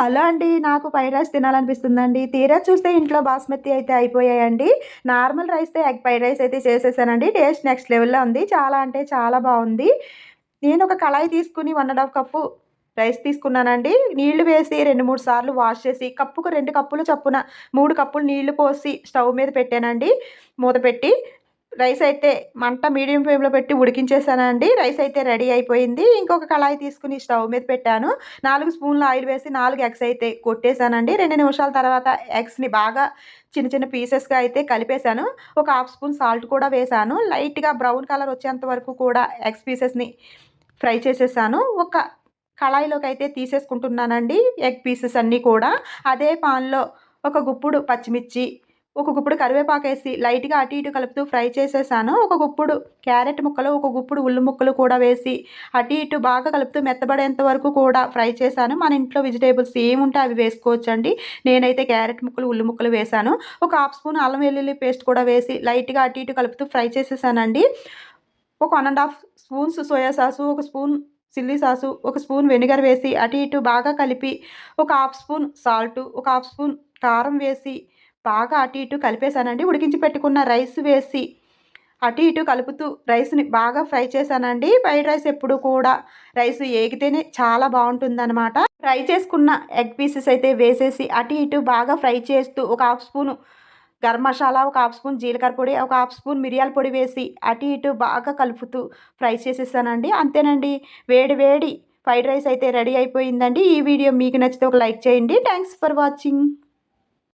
Hello అండి నాకు fried rice తినాలనిపిస్తుందండి. తీరా చూస్తే ఇంట్లో బాస్మతి అయితే అయిపోయాయండి. నార్మల్ రైస్తో ఎగ్ ఫ్రైడ్ రైస్ అయితే చేసేసానండి. టేస్ట్ నెక్స్ట్ లెవెల్లో ఉంది. చాలా అంటే చాలా బాగుంది. నేను ఒక కళాయి తీసుకుని one and half cup rice తీసుకున్నానండి. నీళ్ళు వేసి రెండు మూడు సార్లు వాష్ చేసి కప్పుకు రెండు కప్పులు చప్పున మూడు కప్పులు నీళ్ళు పోసి స్టవ్ మీద పెట్టానండి. మూత పెట్టి రైస్ అయితే మంట మీడియం ఫ్లేమ్లో పెట్టి ఉడికించేసానండి. రైస్ అయితే రెడీ అయిపోయింది. ఇంకొక కళాయి తీసుకుని స్టవ్ మీద పెట్టాను. నాలుగు స్పూన్లు ఆయిల్ వేసి నాలుగు ఎగ్స్ అయితే కొట్టేశానండి రెండు నిమిషాల తర్వాత ఎగ్స్ని బాగా చిన్న చిన్న పీసెస్గా అయితే కలిపేశాను. ఒక హాఫ్ స్పూన్ సాల్ట్ కూడా వేశాను లైట్గా బ్రౌన్ కలర్ వచ్చేంత వరకు కూడా ఎగ్స్ పీసెస్ని ఫ్రై చేసేసాను. ఒక కళాయిలోకి అయితే తీసేసుకుంటున్నానండి ఎగ్ పీసెస్ అన్నీ కూడా. అదే పాన్లో ఒక గుప్పుడు పచ్చిమిర్చి ఒక గుప్పుడు కరివేపాకు వేసి లైట్గా అటు ఇటు కలుపుతూ ఫ్రై చేసేసాను. ఒక గుప్పుడు క్యారెట్ ముక్కలు ఒక గుప్పుడు ఉల్లి ముక్కలు కూడా వేసి అటు ఇటు బాగా కలుపుతూ మెత్తబడేంత వరకు కూడా ఫ్రై చేశాను. మన ఇంట్లో వెజిటేబుల్స్ ఏముంటే అవి వేసుకోవచ్చండి. నేనైతే క్యారెట్ ముక్కలు ఉల్లి ముక్కలు వేశాను. ఒక హాఫ్ స్పూన్ అల్లం వెల్లుల్లి పేస్ట్ కూడా వేసి లైట్గా అటు ఇటు కలుపుతూ ఫ్రై చేసేసానండి. ఒక one and half spoons soya sauce ఒక స్పూన్ చిల్లీ సాసు ఒక స్పూన్ వెనిగర్ వేసి అటు ఇటు బాగా కలిపి ఒక హాఫ్ స్పూన్ సాల్ట్ ఒక హాఫ్ స్పూన్ కారం వేసి బాగా అటు ఇటు కలిపేశానండి. ఉడికించి పెట్టుకున్న రైస్ వేసి అటు ఇటు కలుపుతూ రైస్ని బాగా ఫ్రై చేశానండి. ఫ్రైడ్ రైస్ ఎప్పుడు కూడా రైస్ ఏగితేనే చాలా బాగుంటుందన్నమాట. ఫ్రై చేసుకున్న ఎగ్ పీసెస్ అయితే వేసేసి అటు ఇటు బాగా ఫ్రై చేస్తూ ఒక హాఫ్ స్పూను గరం మసాలా ఒక హాఫ్ స్పూన్ జీలకర్ర పొడి ఒక హాఫ్ స్పూన్ మిరియాల పొడి వేసి అటు ఇటు బాగా కలుపుతూ ఫ్రై చేసేసానండి. అంతేనండి. వేడి వేడి ఫ్రైడ్ రైస్ అయితే రెడీ అయిపోయిందండి. ఈ వీడియో మీకు నచ్చితే ఒక లైక్ చేయండి. Thanks for watching.